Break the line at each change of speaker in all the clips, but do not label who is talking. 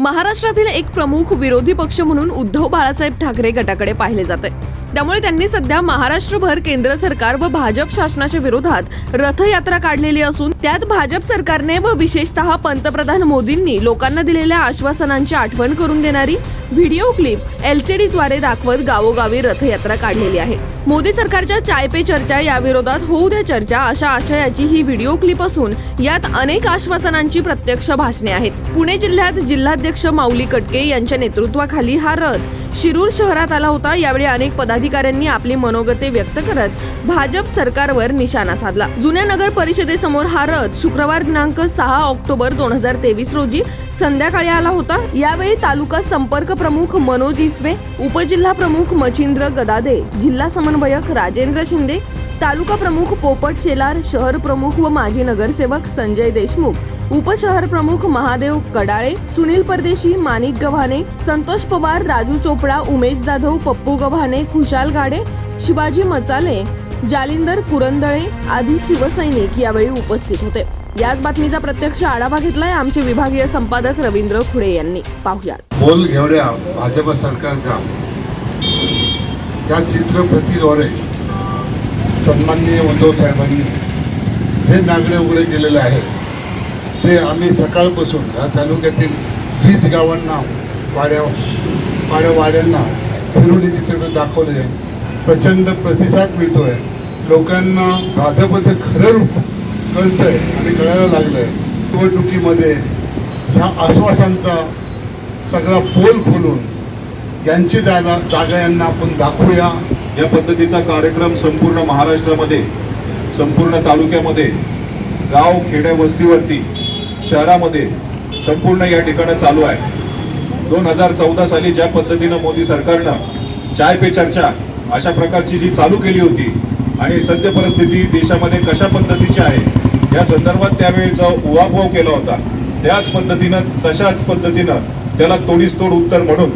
महाराष्ट्रातील एक प्रमुख विरोधी पक्ष म्हणून उद्धव बाळासाहेब ठाकरे गटाकडे पाहिले जाते. त्यामुळे त्यांनी सध्या महाराष्ट्रभर केंद्र सरकार व भाजप शासनाच्या विरोधात रथयात्रा काढलेली असून त्यात भाजप सरकारने व विशेषतः पंतप्रधान मोदींनी लोकांना दिलेल्या आश्वासनांची आठवण करून देणारी व्हिडिओ क्लिप एलसीडीद्वारे दाखवत गावोगावी रथयात्रा काढलेली आहे. मोदी सरकारच्या चाय पे चर्चा या विरोधात होऊ द्या चर्चा अशा आशयाची ही व्हिडिओ क्लिप असून यात अनेक आश्वासनांची प्रत्यक्ष भाषणे आहेत. पुणे जिल्ह्यात जिल्हाध्यक्ष माऊली कटके यांच्या नेतृत्वाखाली हा रथ शिरूर शहरात आला होता. यावेळी अनेक पदाधिकाऱ्यांनी आपली मनोगते व्यक्त करत भाजप सरकारवर निशाणा साधला. जुन्या नगर परिषदेसमोर हा रथ शुक्रवार दिनांक सहा ऑक्टोबर दोन हजार तेवीस रोजी संध्याकाळी आला होता. यावेळी तालुका संपर्क प्रमुख मनोज इसवे उपजिल्हा प्रमुख मचिंद्र गदादे जिल्हा समन्वयक राजेंद्र शिंदे तालुका प्रमुख पोपट शेलार शहर प्रमुख व माजी नगरसेवक संजय देशमुख उपशहर प्रमुख महादेव कडाळे सुनील परदेशी मानिक गव्हाणे संतोष पवार राजू चोपडा उमेश जाधव पप्पू गव्हाणे खुशाल गाडे शिवाजी मचाले जालिंदर पुरंदळे आदी शिवसैनिक यावेळी उपस्थित होते. याच बातमीचा प्रत्यक्ष आढावा घेतलाय आमचे विभागीय संपादक रवींद्र खुडे यांनी. पाहुयात.
बोल घेवड्या भाजप सरकारच्या त्या चित्रप्रतीद्वारे सन्माननीय उद्धव साहेबांनी जे नागडे उघडे केलेले आहे ते आम्ही सकाळपासून या तालुक्यातील वीस गावांना वाड्या वाड्या वाड्यांना फिरून चित्रपट दाखवले प्रचंड प्रतिसाद मिळतोय. लोकांना भाजपचं खरं रूप कळतंय आणि कळायला लागलंय. निवडणुकीमध्ये ह्या आश्वासांचा सगळा पोल खोलून यांची जागा जागा यांना आपण दाखवूया.
या पद्धतीचा कार्यक्रम संपूर्ण महाराष्ट्रामध्ये संपूर्ण तालुक्यामध्ये गाव खेड्या वस्तीवरती शहरामध्ये संपूर्ण या ठिकाणं चालू आहे. दोन हजार चौदा साली ज्या पद्धतीनं मोदी सरकारनं चाय पे चर्चा अशा प्रकारची जी चालू केली होती आणि सद्य परिस्थिती देशामध्ये कशा पद्धतीची आहे या संदर्भात त्यावेळेचा उहापोह केला होता त्याच पद्धतीनं तशाच पद्धतीनं त्याला तोडीस तोड उत्तर म्हणून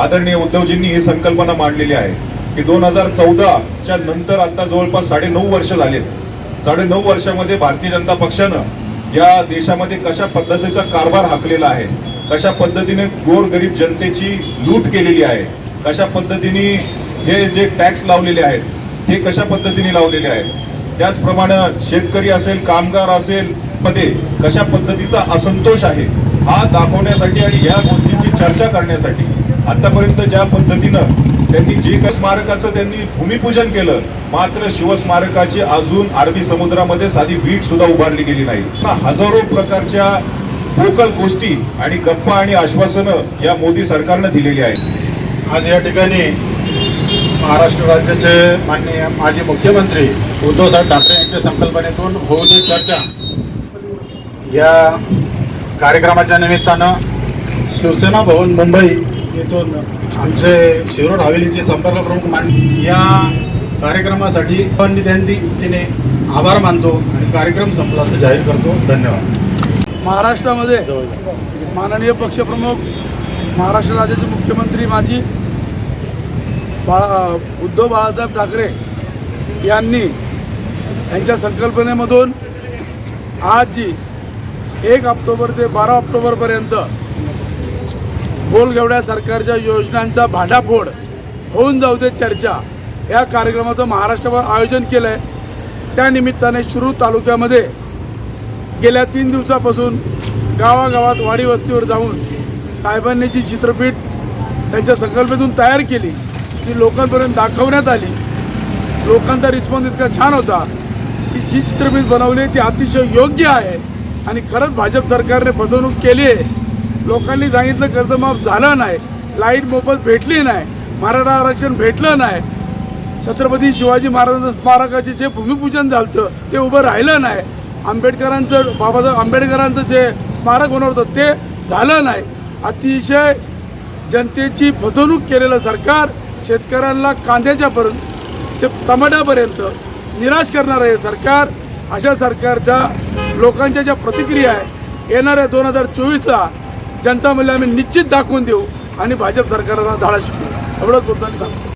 आदरणीय उद्धवजींनी ही संकल्पना मांडलेली आहे की दोन हजार चौदाच्या नंतर आता जवळपास साडे नऊ वर्ष झालेत. साडे नऊ वर्षामध्ये भारतीय जनता पक्षानं या देशामध्ये कशा पद्धतीचा कारभार हाकलेला आहे कशा पद्धतीने गोरगरीब जनतेची लूट केलेली आहे कशा पद्धतीने हे जे टॅक्स लावलेले आहेत ते कशा पद्धतीने लावलेले आहेत त्याचप्रमाणे शेतकरी असेल कामगार असेल मध्ये कशा पद्धतीचा असंतोष आहे हा दाखवण्यासाठी आणि या गोष्टींची चर्चा करण्यासाठी आतापर्यंत ज्या पद्धतीनं त्यांनी जे काही स्मारकाचं त्यांनी भूमिपूजन केलं मात्र शिवस्मारकाची अजून अरबी समुद्रामध्ये साधी वीट सुद्धा उभारली गेली नाही. हजारो प्रकारच्या पोकळ गोष्टी आणि गप्पा आणि आश्वासनं या मोदी सरकारनं दिलेली आहेत.
आज या ठिकाणी महाराष्ट्र राज्याचे माननीय माजी मुख्यमंत्री उद्धवसाहेब ठाकरे यांच्या संकल्पनेतून होऊ दे चर्चा. या कार्यक्रमाच्या निमित्तानं शिवसेना भवन मुंबई येथून आमचे शिरोड हवेलीचे संपर्क प्रमुख मान या कार्यक्रमासाठी पण तिने आभार मानतो आणि कार्यक्रम संपला असं जाहीर करतो. धन्यवाद.
महाराष्ट्रामध्ये माननीय पक्षप्रमुख महाराष्ट्र राज्याचे मुख्यमंत्री माजी बाळा उद्धव बाळासाहेब ठाकरे यांनी यांच्या संकल्पनेमधून आज जी एक ऑक्टोबर ते बारा ऑक्टोबरपर्यंत बोलगेवड्या सरकारच्या योजनांचा भांडाफोड होऊन जाऊ दे चर्चा. या कार्यक्रमाचं महाराष्ट्रभर आयोजन केलं आहे त्यानिमित्ताने शिरूर तालुक्यामध्ये गेल्या तीन दिवसापासून गावागावात वाडी वस्तीवर जाऊन साहेबांनी जी चित्रपीठ त्यांच्या संकल्पेतून तयार केली ती लोकांपर्यंत दाखवण्यात आली. लोकांचा रिस्पॉन्स इतका छान होता की जी चित्रपीठ बनवली ती अतिशय योग्य आहे आणि खरंच भाजप सरकारने फसवणूक केली आहे. लोकांनी सांगितलं कर्जमाफ झालं नाही. लाइट मोफत भेटली नाही. मराठा आरक्षण भेटलं नाही. छत्रपती शिवाजी महाराजांचं स्मारकाचे जे भूमिपूजन झालं ते उभं राहिलं नाही. आंबेडकरांचं बाबासाहेब आंबेडकरांचं जे स्मारक होणार होतं ते झालं नाही. अतिशय जनतेची फसवणूक केलेलं सरकार शेतकऱ्यांना कांद्याच्यापर्यंत ते टमाट्यापर्यंत निराश करणारं हे सरकार अशा सरकारच्या लोकांच्या ज्या प्रतिक्रिया आहे येणाऱ्या दोन हजार चोवीसला जनता मूल्य आम्ही निश्चित दाखवून देऊ आणि भाजप सरकारला धाडा शिकू एवढंच बोलताना सांगतो